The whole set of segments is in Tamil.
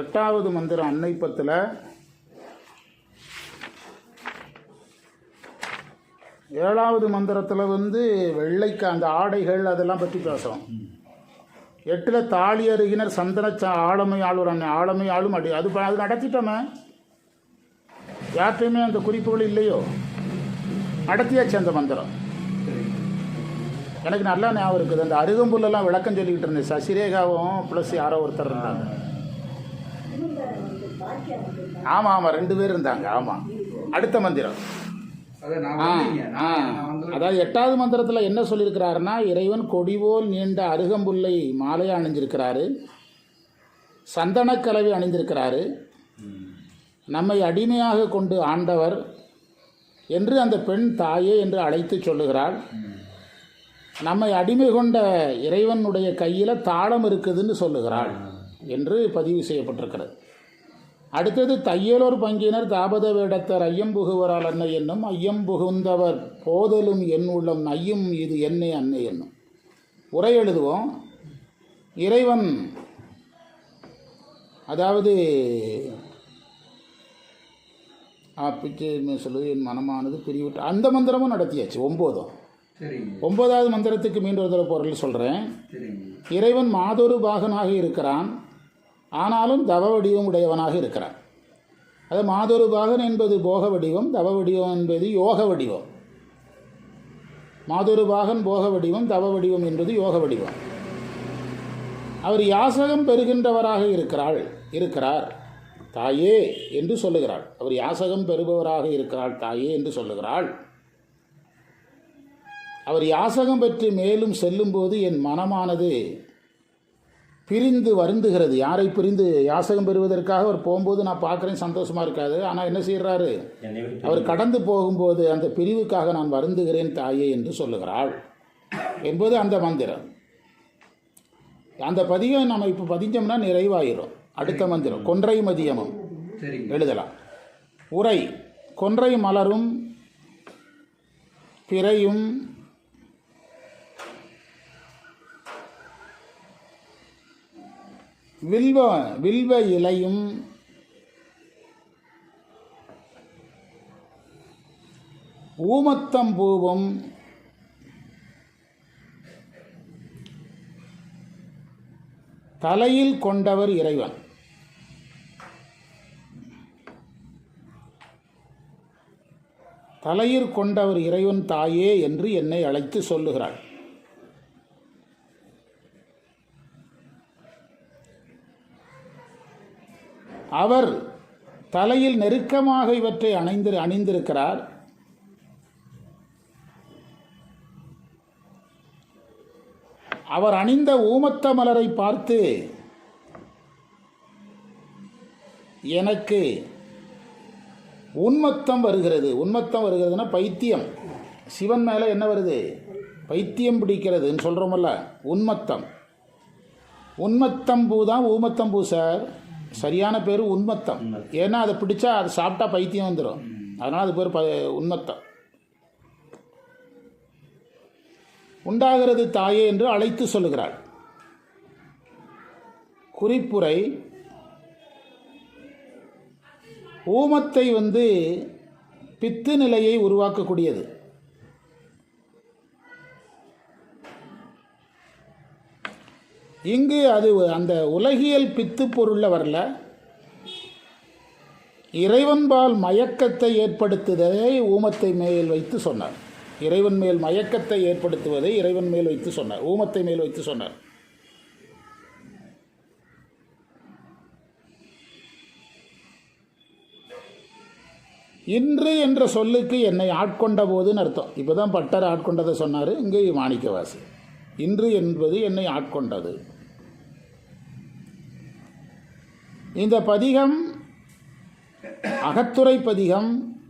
எட்டாவது மந்திரம் அன்னைப்பத்தில் ஏழாவது மந்திரத்தில் வந்து வெள்ளைக்கு அந்த ஆடைகள் அதெல்லாம் பற்றி பேசுகிறோம் எட்டில் தாலி அருகினர் சந்தன ஆளுமை ஆளுவர் அன்னை ஆளுமை ஆளும் அடி. அது அது நடத்திட்டோமே. யார்கிட்டையுமே அந்த குறிப்புகள் இல்லையோ? நடத்தியாச்சு அந்த மந்திரம். எனக்கு நல்லா ஞாபகம் இருக்குது. அந்த அருகம்புல்லெல்லாம் விளக்கம் சொல்லிக்கிட்டு இருந்தேன். சசிரேகாவும் ப்ளஸ் யாரோ ஒருத்தர் இருந்தாங்க. ஆமாம் ஆமாம் ரெண்டு பேர் இருந்தாங்க ஆமாம் அடுத்த மந்திரம். அதாவது எட்டாவது மந்திரத்தில் என்ன சொல்லியிருக்கிறாருன்னா இறைவன் கொடிபோல் நீண்ட அருகம்புல்லை மாலையை அணிஞ்சிருக்கிறாரு சந்தனக்கலவை அணிந்திருக்கிறாரு நம்மை அடிமையாக கொண்டு ஆண்டவர் என்று அந்த பெண் தாயே என்று அழைத்து சொல்லுகிறாள். நம்மை அடிமை கொண்ட இறைவனுடைய கையில் தாளம் இருக்குதுன்னு சொல்லுகிறாள். என்று பதிவு செய்யப்பட்டிருக்கிறது. அடுத்தது தையலோர் பங்கினர் தாபத வேடத்தர் ஐயம் புகுவரால் அன்னை என்னும் ஐயம் புகுந்தவர் போதலும் என் உள்ளம் நையும் இது என்னே அன்னை என்னும். உரை எழுதுவோம். இறைவன் அதாவது சொல்லுது? என் மனமானது பிரிவிட்டு அந்த மந்திரமும் நடத்தியாச்சு ஒம்போதும். ஒன்பதாவது மந்திரத்துக்கு மீண்டும் ஒரு தடவை பொருள் சொல்கிறேன் இறைவன் மாதொரு பாகனாக இருக்கிறான். ஆனாலும் தவ வடிவம் உடையவனாக இருக்கிறான். அது மாதொரு பாகன் என்பது போக வடிவம் தவ வடிவம் என்பது யோக வடிவம் மாதொரு பாகன் போக வடிவம் தவ வடிவம் என்பது யோக வடிவம் அவர் யாசகம் பெறுகின்றவராக இருக்கிறாள் இருக்கிறார் தாயே என்று சொல்லுகிறாள். அவர் யாசகம் பெறுபவராக இருக்கிறாள் தாயே என்று சொல்லுகிறாள். அவர் யாசகம் பெற்று மேலும் செல்லும்போது என் மனமானது பிரிந்து வருந்துகிறது. யாரை பிரிந்து? யாசகம் பெறுவதற்காக அவர் போகும்போது நான் பார்க்குறேன் சந்தோஷமாக இருக்காது. ஆனால் என்ன செய்கிறாரு அவர் கடந்து போகும்போது அந்த பிரிவுக்காக நான் வருந்துகிறேன் தாயே என்று சொல்லுகிறாள் என்பது அந்த மந்திரம். அந்த பதிவை நம்ம இப்போ பதிஞ்சோம்னா நிறைவாயிரும். அடுத்த மந்திரம் கொன்றை மதியமும். எழுதலாம். உரை கொன்றை மலரும் பிறையும் வில்வ வில்வ இலையும் ஊமத்தம்பூவும் தலையில் கொண்டவர் இறைவன். தலையிற் கொண்டவர் இறைவன் தாயே என்று என்னை அழைத்து சொல்லுகிறாள். அவர் தலையில் நெருக்கமாக இவற்றை அணைந்து அணிந்திருக்கிறார். அவர் அணிந்த ஊமத்த மலரை பார்த்து எனக்கு உன்மத்தம் வருகிறது. உன்மத்தம் வருகிறதுனா பைத்தியம். சிவன் மேலே என்ன வருது? பைத்தியம் பிடிக்கிறதுன்னு சொல்கிறோமல்ல உன்மத்தம் உன்மத்தம். பூ தான் ஊமத்தம் பூ சார். சரியான பேர் உண்மத்தம் ஏன்னா அதை பிடிச்சா அதை சாப்பிட்டா பைத்தியம் வந்துடும் அதனால் அது பேர் ப உண்மத்தம் உண்டாகிறது தாயே என்று அழைத்து சொல்லுகிறாள். குறிப்புரை ஊமத்தை வந்து பித்து நிலையை உருவாக்கக்கூடியது. இங்கு அது அந்த உலகியல் பித்து பொருளில் வரல. இறைவன்பால் மயக்கத்தை ஏற்படுத்துவதை ஊமத்தை மேல் வைத்து சொன்னார். இறைவன் மேல் மயக்கத்தை ஏற்படுத்துவதை இறைவன் மேல் வைத்து சொன்னார். ஊமத்தை மேல் வைத்து சொன்னார். இன்று என்ற சொல்லுக்கு என்னை ஆட்கொண்ட போதுன்னு அர்த்தம். இப்போ தான் பட்டர் ஆட்கொண்டதை சொன்னார். இங்கே மாணிக்கவாசி. இன்று என்பது என்னை ஆட்கொண்டது. இந்த பதிகம் அகத்துறை பதிகம்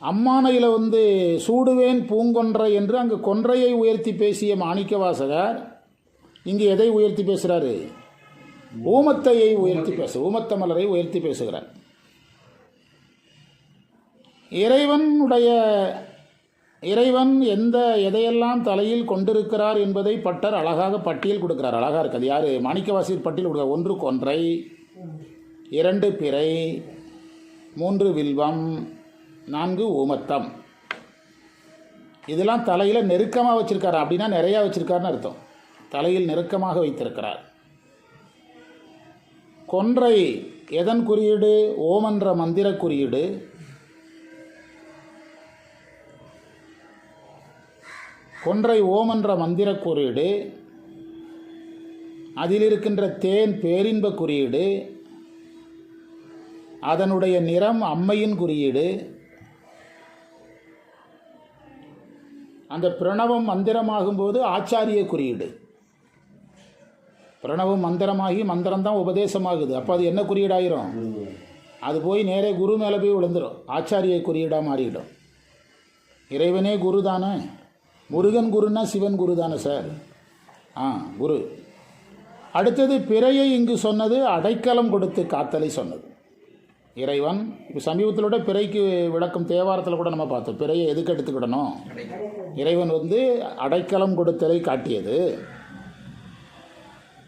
அம்மானையில் வந்து சூடுவேன் பூங்கொன்றை என்று அங்கு கொன்றையை உயர்த்தி பேசிய மாணிக்கவாசகர் இங்கு எதை உயர்த்தி பேசுகிறாரு ஊமத்தையை உயர்த்தி பேச ஊமத்த மலரை உயர்த்தி பேசுகிறார். இறைவனுடைய இறைவன் எந்த எதையெல்லாம் தலையில் கொண்டிருக்கிறார் என்பதை பட்டர் அழகாக பட்டியல் கொடுக்கிறார். அழகாக இருக்குது. யார்? மாணிக்கவாசியர் பட்டியல் கொடுக்கிறார். ஒன்று கொன்றை இரண்டு பிறை மூன்று வில்வம் நான்கு ஊமத்தம். இதெல்லாம் தலையில் நெருக்கமாக வச்சுருக்காரு. அப்படின்னா நிறையா வச்சுருக்காருன்னு அர்த்தம். தலையில் நெருக்கமாக வைத்திருக்கிறார். கொன்றை எதன் குறியீடு? ஓமன்ற மந்திர குறியீடு. கொன்றை ஓமன்ற மந்திர குறியீடு அதில் இருக்கின்ற தேன் பேரின்ப குறியீடு அதனுடைய நிறம் அம்மையின் குறியீடு. அந்த பிரணவம் மந்திரமாகும்போது ஆச்சாரிய குறியீடு. பிரணவம் மந்திரமாகி மந்திரம்தான் உபதேசமாகுது. அப்போ அது என்ன குறியீடாயிரும்? அது போய் நேரே குரு மேலே போய் விழுந்துடும் ஆச்சாரிய குறியீடாக மாறிடும். இறைவனே குரு தானே? முருகன் குருன்னா சிவன் குரு தானே சார்? ஆ குரு. அடுத்தது பிறையை இங்கு சொன்னது அடைக்கலம் கொடுத்து காத்தலை சொன்னது. இறைவன் இப்போ சமீபத்தில் கூட பிறைக்கு விளக்கம் தேவாரத்தில் கூட நம்ம பார்த்தோம். பிறையை எதுக்கு எடுத்துக்கிடணும்? இறைவன் வந்து அடைக்கலம் கொடுத்தலை காட்டியது.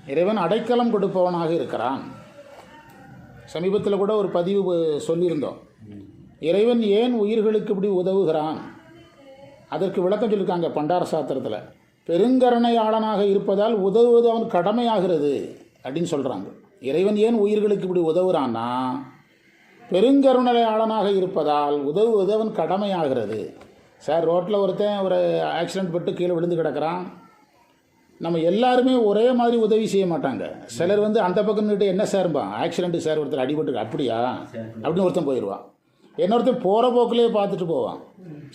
இறைவன் அடைக்கலம் கொடுப்பவனாக இருக்கிறான். சமீபத்தில் கூட ஒரு பதிவு சொல்லியிருந்தோம். இறைவன் ஏன் உயிர்களுக்கு இப்படி உதவுகிறான்? அதற்கு விளக்கம் சொல்லியிருக்காங்க பண்டார சாத்திரத்தில் பெருங்கருணையாளனாக இருப்பதால் உதவுவது அவன் கடமையாகிறது அப்படின்னு சொல்கிறாங்க இறைவன் ஏன் உயிர்களுக்கு இப்படி உதவுறான்னா பெருங்கருணையாளனாக இருப்பதால் உதவுவது அவன் கடமையாகிறது. சார் ரோட்டில் ஒருத்தன் ஒரு ஆக்சிடென்ட் பட்டு கீழே விழுந்து கிடக்கிறான். நம்ம எல்லாருமே ஒரே மாதிரி உதவி செய்ய மாட்டாங்க. சிலர் வந்து அந்த பக்கம் என்ன சார்பான் ஆக்சிடென்ட்டு சார் ஒருத்தர் அடிபட்டு அப்படியா? அப்படின்னு ஒருத்தன் போயிடுவான் இன்னொருத்தன் போகிற போக்கிலே பார்த்துட்டு போவான்.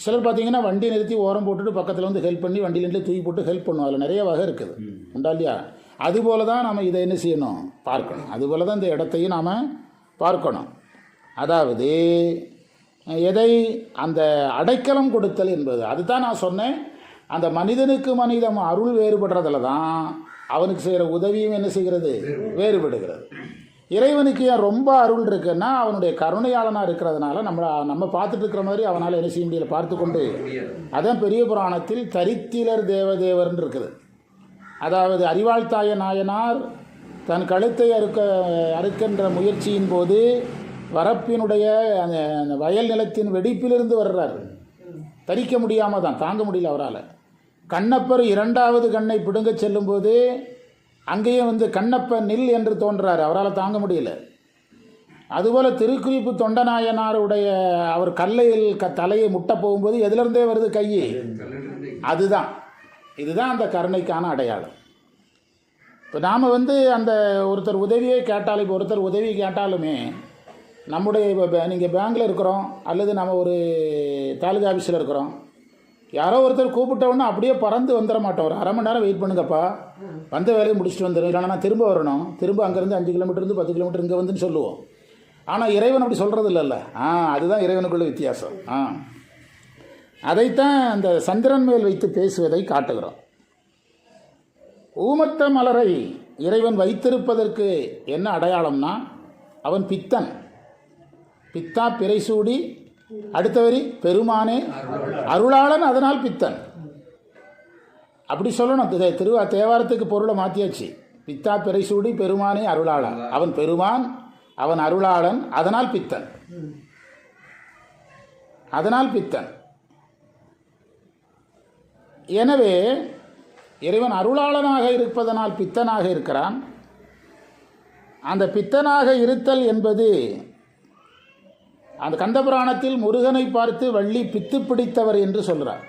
சிலர் பார்த்தீங்கன்னா வண்டி நிறுத்தி ஓரம் போட்டுட்டு பக்கத்தில் வந்து ஹெல்ப் பண்ணி வண்டியிலேருந்து தூக்கி போட்டு ஹெல்ப் பண்ணுவோம் அதில் நிறைய வகை இருக்குது. உண்டா இல்லையா அதுபோல தான் நம்ம இதை என்ன செய்யணும்? பார்க்கணும். அதுபோல தான் இந்த இடத்தையும் நாம் பார்க்கணும். அதாவது எதை அந்த அடைக்கலம் கொடுத்தல் என்பது. அதுதான் நான் சொன்னேன். அந்த மனிதனுக்கு மனிதம் அருள் வேறுபடுறதுல தான் அவனுக்கு செய்கிற உதவியும் என்ன செய்கிறது? வேறுபடுகிறது. இறைவனுக்கு ஏன் ரொம்ப அருள் இருக்குன்னா அவனுடைய கருணையாளனாக இருக்கிறதுனால நம்ம நம்ம பார்த்துட்டு இருக்கிற மாதிரி அவனால் என்ன செய்ய முடியல பார்த்து கொண்டு. அதான் பெரிய புராணத்தில் தரித்திலர் தேவதேவர்னு இருக்குது. அதாவது அறிவாழ்த்தாய நாயனார் தன் கழுத்தை அறுக்க அறுக்கின்ற முயற்சியின் போது வரப்பினுடைய அந்த அந்த வயல் நிலத்தின் வெடிப்பிலிருந்து வர்றார். தரிக்க முடியாமல் தான் தாங்க முடியல அவரால். கண்ணப்பர் இரண்டாவது கண்ணை பிடுங்கச் செல்லும்போது அங்கேயும் வந்து கண்ணப்ப நில் என்று தோன்றார். அவரால் தாங்க முடியல. அதுபோல் திருக்குறிப்பு தொண்டநாயனாருடைய அவர் கல்லையில் க தலையை முட்ட போகும்போது எதிலிருந்தே வருது கை? அதுதான். இதுதான் அந்த கருணைக்கான அடையாளம். இப்போ நாம் வந்து அந்த ஒருத்தர் உதவியே கேட்டாலும் இப்போ ஒருத்தர் உதவி கேட்டாலுமே நம்முடைய இப்போ நீங்கள் பேங்க்கில் இருக்கிறோம் அல்லது நம்ம ஒரு தாலுகா ஆஃபீஸில் இருக்கிறோம் யாரோ ஒருத்தர் கூப்பிட்ட அப்படியே பறந்து வந்துட மாட்டோம். ஒரு அரை மணி நேரம் வெயிட் பண்ணுங்கப்பா. வந்த வேலையை முடிச்சுட்டு வந்துடும் இல்லைனா நான் திரும்ப வரணும். திரும்ப அங்கேருந்து அஞ்சு கிலோமீட்டர் பத்து கிலோமீட்டர் இங்கே வந்துன்னு சொல்லுவோம். ஆனால் இறைவன் அப்படி சொல்கிறது இல்லைல்ல. ஆ அதுதான் இறைவனுக்குள்ள வித்தியாசம். ஆ. அதைத்தான் அந்த சந்திரன் மேல் வைத்து பேசுவதை காட்டுகிறோம். ஊமத்த மலரை இறைவன் வைத்திருப்பதற்கு என்ன அடையாளம்னா அவன் பித்தன். பித்தா பிறைசூடி அடுத்த வரி பெருமானே அருளாளன் அதனால் பித்தன். அப்படி சொல்லணும். திருவா தேவாரத்துக்கு பொருளை மாற்றியாச்சு பித்தா பிறைசூடி பெருமானே அருளாளன். அவன் பெருமான் அவன் அருளாளன் அதனால் பித்தன். அதனால் பித்தன். எனவே இறைவன் அருளாளனாக இருப்பதனால் பித்தனாக இருக்கிறான். அந்த பித்தனாக இருத்தல் என்பது அந்த கந்தபுராணத்தில் முருகனை பார்த்து வள்ளி பித்து பிடித்தவர் என்று சொல்கிறார்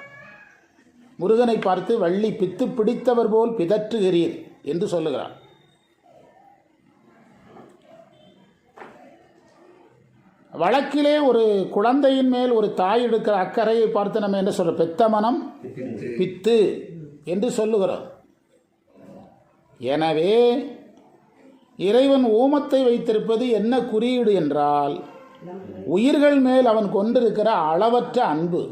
முருகனை பார்த்து வள்ளி பித்து பிடித்தவர் போல் பிதற்றுகிறீர் என்று சொல்லுகிறார். வழக்கிலே ஒரு குழந்தையின் மேல் ஒரு தாய் எடுக்கிற அக்கறையை பார்த்து நம்ம என்ன சொல்கிறோம் பெத்த மனம் பித்து என்று சொல்லுகிறோம். எனவே இறைவன் ஊமத்தை வைத்திருப்பது என்ன குறியீடு என்றால் உயிர்கள் மேல் அவன் கொண்டிருக்கிற அளவற்ற அன்பு.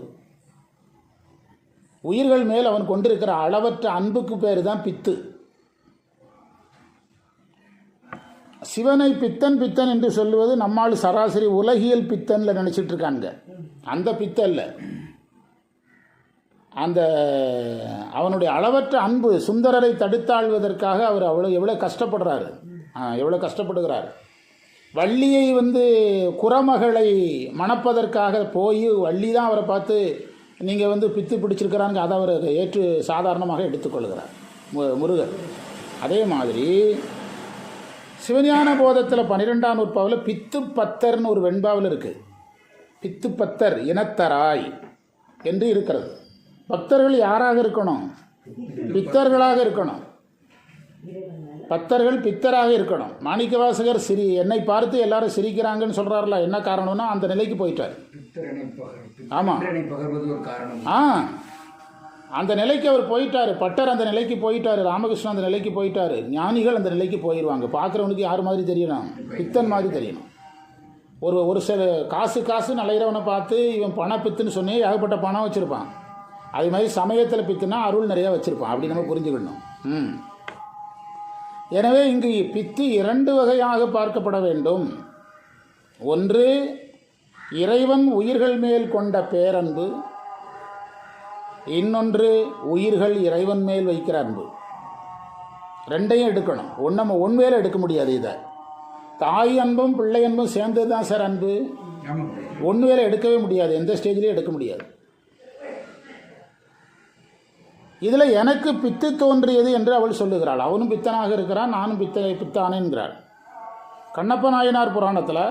உயிர்கள் மேல் அவன் கொண்டிருக்கிற அளவற்ற அன்புக்கு பேர் தான் பித்து. சிவனை பித்தன் பித்தன் என்று சொல்லுவது நம்மால் சராசரி உலகியல் பித்தன்ல நினச்சிட்டு இருக்காங்க அந்த பித்தல்ல. அந்த அவனுடைய அளவற்ற அன்பு சுந்தரரை தடுத்தாழ்வதற்காக அவர் அவ்வளோ எவ்வளோ கஷ்டப்படுறாரு. எவ்வளோ கஷ்டப்படுகிறார். வள்ளியை வந்து குறமகளை மணப்பதற்காக போய் வள்ளி தான் அவரை பார்த்து நீங்கள் வந்து பித்து பிடிச்சிருக்கிறாங்க அதை அவர் ஏற்று சாதாரணமாக எடுத்துக்கொள்கிறார். மு- முருகர் அதே மாதிரி சிவஞான போதத்தில் பன்னிரெண்டாம் நூற்பாவில் பித்து பத்தர்னு ஒரு வெண்பாவில் இருக்குது பித்து பத்தர் இனத்தராய் என்று இருக்கிறது. பக்தர்கள் யாராக இருக்கணும்? பித்தர்களாக இருக்கணும். பக்தர்கள் பித்தராக இருக்கணும். மாணிக்கவாசகர் சிரி என்னை பார்த்து எல்லாரும் சிரிக்கிறாங்கன்னு சொல்கிறாருல என்ன காரணம்னா அந்த நிலைக்கு போயிட்டார். பித்தரனை பகர் ஆமா. பித்தரனை பகர்வது ஒரு காரணம். ஆ. அந்த நிலைக்கு அவர் போயிட்டார். பட்டர் அந்த நிலைக்கு போயிட்டார். ராமகிருஷ்ணன் அந்த நிலைக்கு போயிட்டார். ஞானிகள் அந்த நிலைக்கு போயிடுவாங்க பார்க்குறவனுக்கு யார் மாதிரி தெரியணும்? பித்தன் மாதிரி தெரியணும். ஒரு ஒரு சில காசு காசு அலைகிறவனை பார்த்து இவன் பண பித்துன்னு சொன்னே ஏகப்பட்ட பணம் வச்சுருப்பான். அதே மாதிரி சமயத்தில் பித்துனா அருள் நிறையா வச்சுருப்பான். அப்படி நம்ம புரிஞ்சுக்கணும். ம். எனவே இங்கு பித்து இரண்டு வகையாக பார்க்கப்பட வேண்டும். ஒன்று இறைவன் உயிர்கள் மேல் கொண்ட பேரன்பு. இன்னொன்று உயிர்கள் இறைவன் மேல் வைக்கிற அன்பு. ரெண்டையும் எடுக்கணும். ஒன்று நம்ம ஒன்வேல எடுக்க முடியாது இதை. தாய் அன்பும் பிள்ளை அன்பும் சேர்ந்தது தான் சார் அன்பு. ஒன்று வேலை எடுக்கவே முடியாது. எந்த ஸ்டேஜ்லேயும் எடுக்க முடியாது. இதில் எனக்கு பித்து தோன்றியது என்று அவள் சொல்லுகிறாள். அவனும் பித்தனாக இருக்கிறான் நானும் பித்த பித்தானே என்கிறாள் கண்ணப்ப நாயனார் புராணத்தில்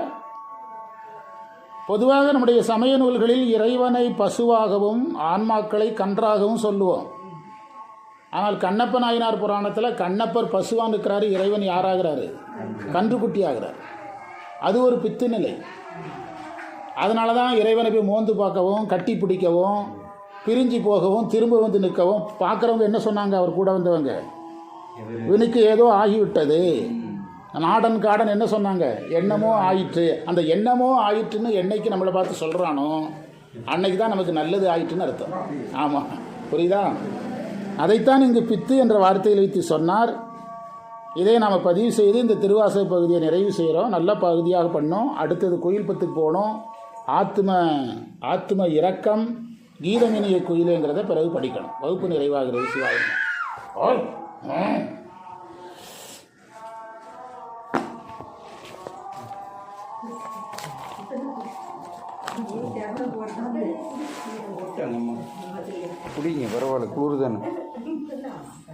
பொதுவாக நம்முடைய சமய நூல்களில் இறைவனை பசுவாகவும் ஆன்மாக்களை கன்றாகவும் சொல்லுவோம். ஆனால் கண்ணப்ப நாயனார் புராணத்தில் கண்ணப்பர் பசுவான் இருக்கிறாரு இறைவன் யாராகிறாரு? கன்றுக்குட்டி ஆகிறார் அது ஒரு பித்து நிலை. அதனால தான் இறைவனை போய் மோந்து பார்க்கவும் கட்டி பிடிக்கவும் பிரிஞ்சு போகவும் திரும்ப வந்து நிற்கவும் பார்க்குறவங்க என்ன சொன்னாங்க? அவர் கூட வந்தவங்க. இவனுக்கு ஏதோ ஆகிவிட்டது. நாடன் காடன் என்ன சொன்னாங்க? என்னமோ ஆயிற்று. அந்த என்னமோ ஆயிற்றுன்னு என்னைக்கு நம்மளை பார்த்து சொல்கிறானோ அன்னைக்கு தான் நமக்கு நல்லது ஆயிற்றுன்னு அர்த்தம். ஆமாம் புரியுதா? அதைத்தான் இங்கு பித்து என்ற வார்த்தையில் வைத்து சொன்னார். இதை நாம் பதிவு செய்து இந்த திருவாசக பகுதியை நிறைவு செய்கிறோம். நல்ல பகுதியாக பண்ணோம். அடுத்தது குயில் பத்துக்கு போனோம். ஆத்ம ஆத்ம இரக்கம். கீதமினிய குயிலுங்கிறத பிறகு படிக்கணும். வகுப்பு நிறைவாகிறது சிவாயம் குடிங்க பரவாயில்ல குளிர் தானே